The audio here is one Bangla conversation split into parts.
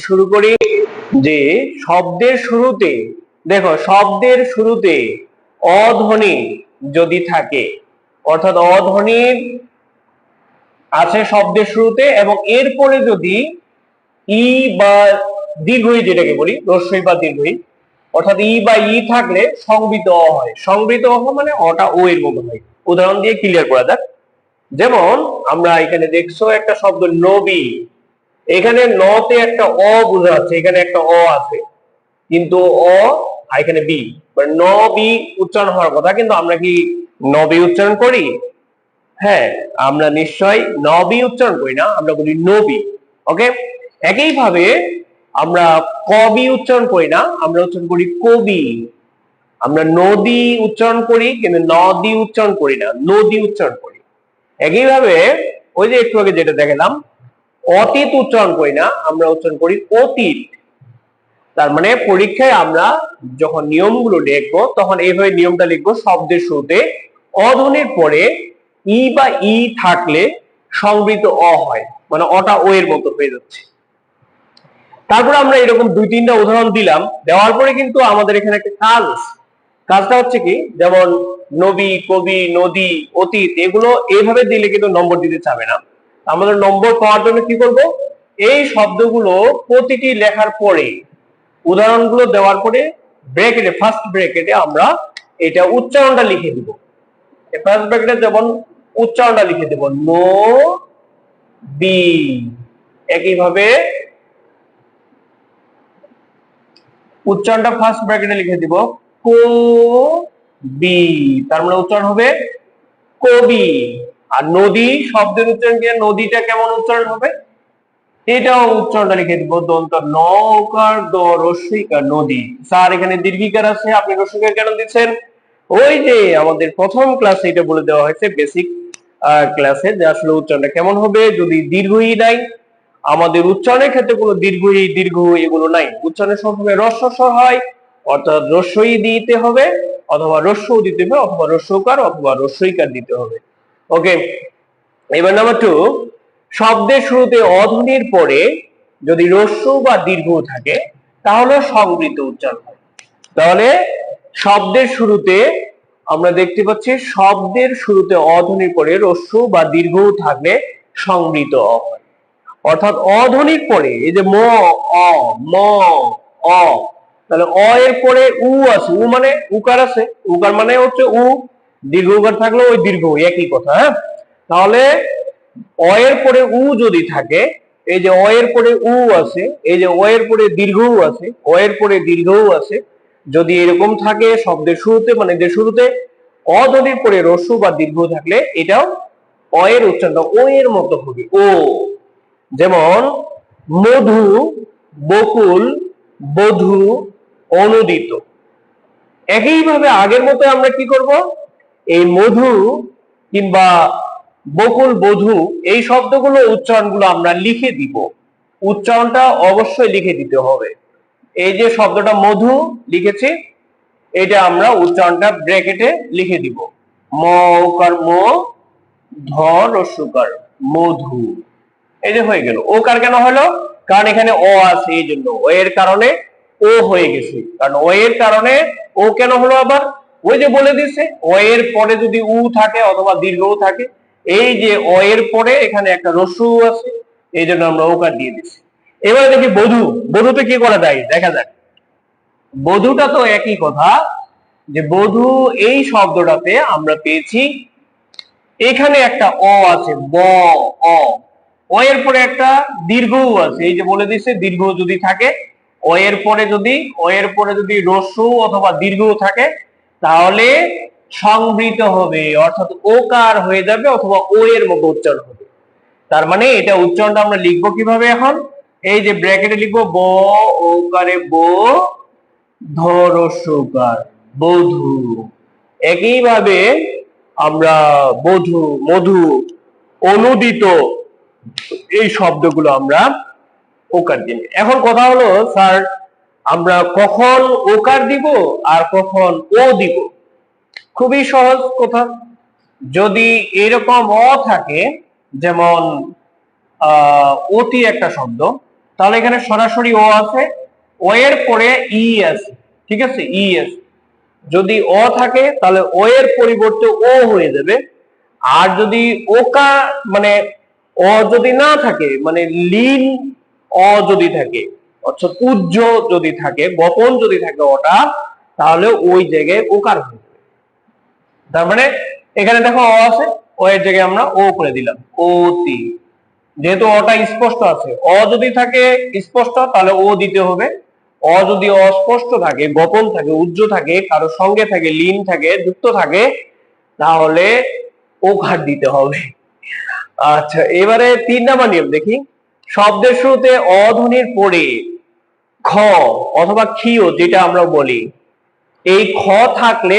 শুরু করি যে শব্দের শুরুতে, দেখো, শব্দের শুরুতে অধ্বনি যদি থাকে, অর্থাৎ অধ্বনির আছে শব্দের শুরুতে এবং এরপরে যদি ই বা দীর্ঘই যেটাকে বলি রস্যই বা দীর্ঘই, অর্থাৎ ই বা ই থাকলে সংবৃত অ হয়। সংবৃত অ মানে অটা ও এর মতো হয়। উদাহরণ দিয়ে ক্লিয়ার করা যাক। যেমন, আমরা এখানে দেখছ একটা শব্দ নবী। এখানে নতে একটা অ বোঝা যাচ্ছে, এখানে একটা অ আছে। কিন্তু অ, আর এখানে বি মানে ন বি উচ্চারণ হওয়ার কথা, কিন্তু আমরা কি ন বি উচ্চারণ করি? হ্যাঁ আমরা নিশ্চয় নবী উচ্চারণ করি না, আমরা বলি নবী ওকে একইভাবে আমরা কবি উচ্চারণ করি না, আমরা উচ্চারণ করি কবি আমরা নদী উচ্চারণ করি, কিন্তু নদী উচ্চারণ করি না নদী উচ্চারণ করি। একইভাবে ওই যে একটু আগে যেটা দেখালাম অতীত উচ্চারণ করি না, আমরা উচ্চারণ করি অতীত। তার মানে পরীক্ষায় আমরা যখন নিয়মগুলো লিখব, তখন এইভাবে নিয়মটা লিখব, শব্দের শুরুতে অধ্বনির পরে ই বা ই থাকলে সংবৃত অ হয় মানে অটা ও এর মতো হয়ে যাচ্ছে। তারপরে আমরা এরকম দুই তিনটা উদাহরণ দিলাম, দেওয়ার পরে কিন্তু আমাদের এখানে একটা কাজ কাজটা হচ্ছে কি, যেমন নবী, কবি, নদী, অতীত, এগুলো এইভাবে দিলে কিন্তু নম্বর দিতে চাবে না। আমাদের নম্বর পাওয়ার জন্য কি করব? এই শব্দগুলো প্রতিটি লেখার পরে, উদাহরণগুলো দেওয়ার পরে ব্র্যাকেটে ফার্স্ট ব্র্যাকেটে আমরা এটা উচ্চারণটা লিখে দিব। ফার্স্ট ব্র্যাকেটে যেমন উচ্চারণটা লিখে দেব নো বি। একইভাবে উচ্চারণটা ফার্স্ট ব্র্যাকেটে লিখে দিব, কো, বি। তার মানে উচ্চারণ হবে কবি। আর নদী শব্দের উচ্চারণ কি? নদীটা কেমন উচ্চারণ হবে? এটাও উচ্চারণটা লিখে দিব। দন্ত নৌকার দ রস্যিকার নদী। স্যার, এখানে দীর্ঘিকার আছে। আপনি রস্যিকার কেন দিচ্ছেন? ওই যে আমাদের প্রথম ক্লাসে এটা বলে দেওয়া হয়েছে বেসিক ক্লাসে যে আসলে উচ্চারণটা কেমন হবে? যদি দীর্ঘই নাই, আমাদের উচ্চারণের ক্ষেত্রে কোনো দীর্ঘ দীর্ঘ এগুলো নাই। উচ্চারণের সবসময় রস্ব হয়, অর্থাৎ রস্যই দিতে হবে, অথবা রস্য দিতে হবে, অথবা রস্যকার, অথবা রস্যইকার দিতে হবে। ওকে এবার নাম্বার টু শব্দের শুরুতে অধ্বনির পরে যদি রস্য বা দীর্ঘ থাকে, তাহলে সংবৃত উচ্চারণ হয়। তাহলে শব্দের শুরুতে আমরা দেখতে পাচ্ছি, শব্দের শুরুতে অধ্বনির পরে রস্য বা দীর্ঘ থাকলে সংবৃত হয়। অর্থাৎ অধ্বনির পরে, এই যে ম, অ ম, অ, তাহলে অ এর পরে উ আছে। উ মানে উকার আছে। উকার মানে হচ্ছে উ। দীর্ঘ উকার থাকলে ওই দীর্ঘ, একই কথা হ্যাঁ? তাহলে অ এর পরে উ যদি থাকে, এই যে অ এর পরে উ আছে, এই যে অ এর পরে দীর্ঘ উ আছে অ এর পরে দীর্ঘ উ আছে, যদি এরকম থাকে শব্দের শুরুতে মানে যে শুরুতে অধ্বনির পরে রস্যু বা দীর্ঘ থাকলে, এটাও অ এর উচ্চারণটা ও এর মতো হবে, ও। যেমন, মধু, বকুল, বধু, অনুদিত। একইভাবে আগের মতো আমরা কি করব? এই মধু কিংবা বকুল বধু, এই শব্দগুলো উচ্চারণগুলো আমরা লিখে দিব। উচ্চারণটা অবশ্যই লিখে দিতে হবে। এই যে শব্দটা মধু লিখেছি, এটা আমরা উচ্চারণটা ব্র্যাকেটে লিখে দিব। ম, ওকার, ম, ধ রস্যকার মধু। এই যে হয়ে গেল। ও কার কেন হলো? কারণ এখানে অ আছে, এই জন্য। ও এর কারণে ও হয়ে গেছে। কারণ ও এর কারণে ও কেন হলো আবার? ওই যে বলে দিছে ও এর পরে যদি উ থাকে অথবা দীর্ঘ থাকে, এই যে অ এর পরে এখানে একটা রস্যু আছে, এই জন্য আমরা ওকার দিয়ে দিছি এবারে দেখি বধু, বধুতে কি করা যায়? দেখা যাক। বধুটা তো একই কথা, যে বধু এই শব্দটাতে আমরা পেয়েছি, এখানে একটা অ আছে, ব, অ। অ এর পরে একটা দীর্ঘ আছে, এই যে বলে দিছে দীর্ঘ যদি থাকে অ এর পরে যদি অ এর পরে যদি রস্যু অথবা দীর্ঘ থাকে তাহলে সংবৃত হবে, অর্থাৎ ওকার হয়ে যাবে অথবা ও এর মতো উচ্চারণ হবে। তার মানে এটা উচ্চারণটা আমরা লিখব কীভাবে এখন? এই যে ব্র্যাকেটে লিখব, ব, ওকারে ব ধরস্যকার বধু। একইভাবে আমরা বধু, মধু, অনুদিত, এই শব্দগুলো আমরা ওকার দিন এখন কথা হলো, স্যার আমরা কখন ওকার দিব আর কখন ও দিব? খুবই সহজ কথা। যদি এরকম অ থাকে, যেমন অতি একটা শব্দ, তাহলে এখানে সরাসরি ও আছে ও এর পরে ই আছে, ঠিক আছে? ই আছে। যদি অ থাকে, তাহলে ও এর পরিবর্তে ও হয়ে যাবে। আর যদি ওকা মানে অ যদি না থাকে মানে লিন অ যদি থাকে অর্থাৎ উজ্জ যদি থাকে গোপন যদি থাকে ওটা, তাহলে ওই জায়গায় ওকার হয়ে যাবে? তার মানে এখানে দেখো অ আছে ও এর জায়গায় আমরা ও করে দিলাম ওতি যেহেতু অটা স্পষ্ট আছে, অ যদি থাকে স্পষ্ট, তাহলে ও দিতে হবে। অ যদি অস্পষ্ট থাকে গোপন থাকে উজ্জ থাকে, কারও সঙ্গে থাকে, লিন থাকে, যুক্ত থাকে, তাহলে ও ঘাট দিতে হবে। আচ্ছা এবারে তিন নাম্বার নিয়ম দেখি। শব্দের শুরুতে অধ্বনির পরে খ অথবা ক্ষীয় যেটা আমরা বলি, এই খ থাকলে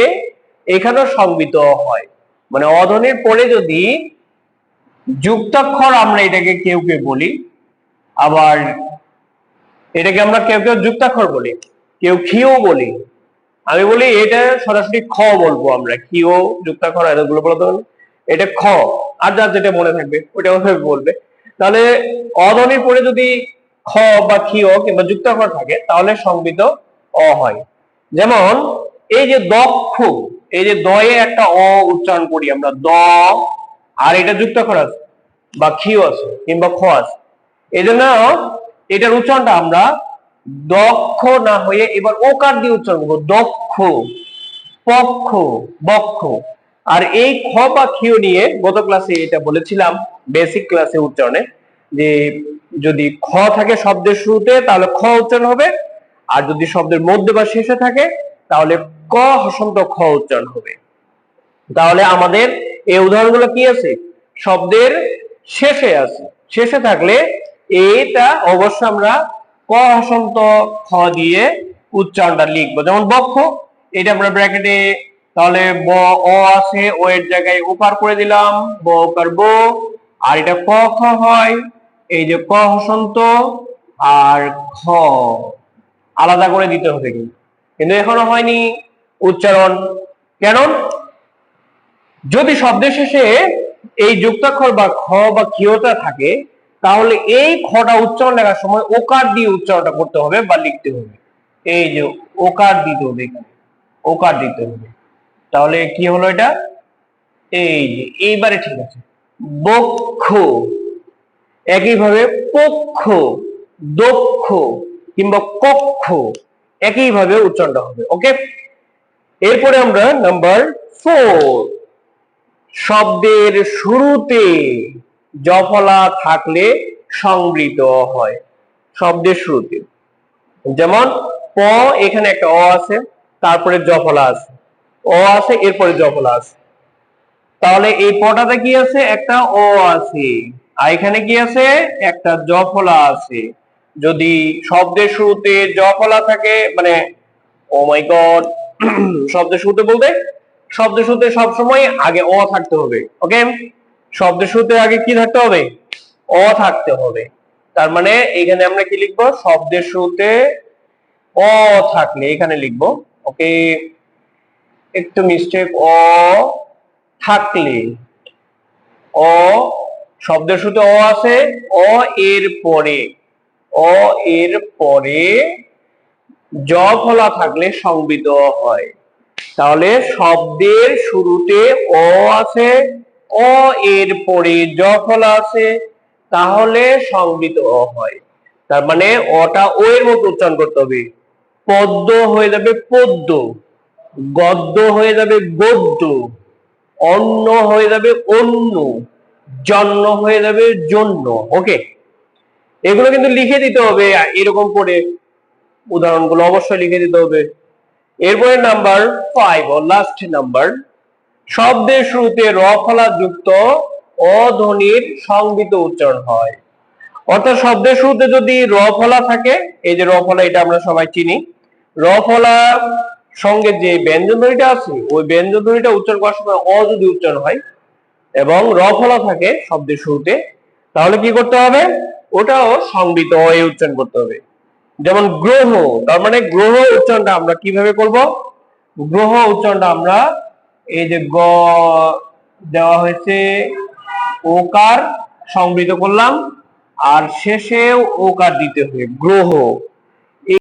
এখানেও সংবিত হয় মানে অধ্বনির পরে যদি যুক্তাক্ষর আমরা এটাকে কেউ কেউ বলি, আবার এটাকে আমরা কেউ কেউ যুক্তাক্ষর বলি, কেউ ক্ষীয় বলি, আমি বলি এটা সরাসরি খ বলব আমরা, ক্ষীয়, যুক্তাক্ষর এগুলো বলতে। এটা খ, আর যার যেটা মনে থাকবে ওটা ওভাবে বলবে তাহলে অধ্বনির পরে যদি খ বা ক্ষীয় কিংবা যুক্তাক্ষর থাকে, তাহলে সংবিত অ হয়। যেমন, এই যে দক্ষ, এই যে দয়ে একটা অ উচ্চারণ করি আমরা, দ, আর এটা যুক্তাক্ষর আছে, বা ক্ষীয় আছে, কিংবা খ আছে। এই জন্য এটার উচ্চারণটা আমরা দক্ষ না হয়ে এবার ওকার দিয়ে উচ্চারণ করব, দক্ষ, পক্ষ, বক্ষ। আর এই খ বা ক্ষীয় নিয়ে গত ক্লাসে এটা বলেছিলাম বেসিক ক্লাসে উচ্চারণে। যে যদি খ থাকে শব্দের শুরুতে, তাহলে খ উচ্চারণ হবে। আর যদি শব্দের মধ্যে বা শেষে থাকে, তাহলে ক হসন্ত খ উচ্চারণ হবে। তাহলে আমাদের এই উদাহরণগুলো কি আছে? শব্দের শেষে আছে। শেষে থাকলে এটা অবশ্য আমরা ক হসন্ত খ দিয়ে উচ্চারণটা লিখব। যেমন বক্ষ, এটা আমরা ব্র্যাকেটে তাহলে ব, অ আছে, ও এর জায়গায় ওপার করে দিলাম, ব ওপার ব, আর এটা ক, খ হয়। এই যে ক হসন্ত আর খ আলাদা করে দিতে হবে কিন্তু। এখনও হয়নি উচ্চারণ। কেন যদি শব্দের শেষে এই যুক্তাক্ষর বা খ বা ক্ষীয়তা থাকে, তাহলে এই খটা উচ্চারণ লেখার সময় ওকার দিয়ে উচ্চারণটা করতে হবে বা লিখতে হবে। এই যে ওকার দিতে হবে ওকার দিতে হবে। তাহলে কি হলো এটা? এই যে, এইবারে ঠিক আছে। বক্ষ। একইভাবে পক্ষ, দক্ষ কিংবা কক্ষ একইভাবে উচ্চারণটা হবে ওকে এরপরে আমরা নাম্বার ফোর শব্দের শুরুতে জফলা থাকলে সংবৃত হয়, শব্দের শুরুতে। যেমন প এখানে একটা অ আছে, তারপরে জফলা আছে, অ আছে, এরপরে জফলা আছে। তাহলে এই পটাতে কি আছে? একটা অ আছে। আর এখানে কি আছে? একটা জফলা আছে। যদি শব্দের শুরুতে জফলা থাকে মানে ও মাই গড, শব্দের শুরুতে বলতে, শব্দের শুরুতে সবসময় আগে অ থাকতে হবে, ওকে? শব্দের শুরুতে আগে কি থাকতে হবে? অ থাকতে হবে। তার মানে এখানে আমরা কি লিখব? শব্দের শুরুতে অ থাকলে, এখানে লিখব, ওকে? একটু মিস্টেক অ থাকলে, অ শব্দের শুরুতে অ আছে, অ এর পরে, অ এর পরে জ ফলা থাকলে সংবিত হয়। তাহলে শব্দের শুরুতে অ আছে, অ এর পরে জ ফলা আছে, তাহলে সংবিত অ হয়। তার মানে অটা ও এর মতো উচ্চারণ করতে হবে। পদ্ম হয়ে যাবে পদ্য, গদ্য হয়ে যাবে গদ্য, অন্ন হয়ে যাবে অন্য জন্য হয়ে যাবে জন্য। ওকে এগুলো কিন্তু লিখে দিতে হবে, এরকম করে উদাহরণগুলো অবশ্যই লিখে দিতে হবে। এরপরে নাম্বার ফাইভ ও লাস্ট নাম্বার শব্দের শুরুতে র ফলা যুক্ত অধ্বনির সংবিত উচ্চারণ হয়। অর্থাৎ শব্দের শুরুতে যদি র ফলা থাকে, এই যে র ফলা এটা আমরা সবাই চিনি, র ফলা সঙ্গে যে ব্যঞ্জন ধ্বনিটা আছে, ওই ব্যঞ্জন ধ্বনিটা উচ্চারণ করার সময় অ যদি উচ্চারণ হয় এবং র ফলা থাকে শব্দের শুরুতে, তাহলে কি করতে হবে? ওটাও সংবিত এ উচ্চারণ করতে হবে। যেমন গ্রহ, তার মানে গ্রহ উচ্চারণটা আমরা কীভাবে করব? গ্রহ উচ্চারণটা আমরা এই যে গ দেওয়া হয়েছে, ওকার সংবৃত করলাম, আর শেষেও ওকার দিতে হবে, গ্রহ।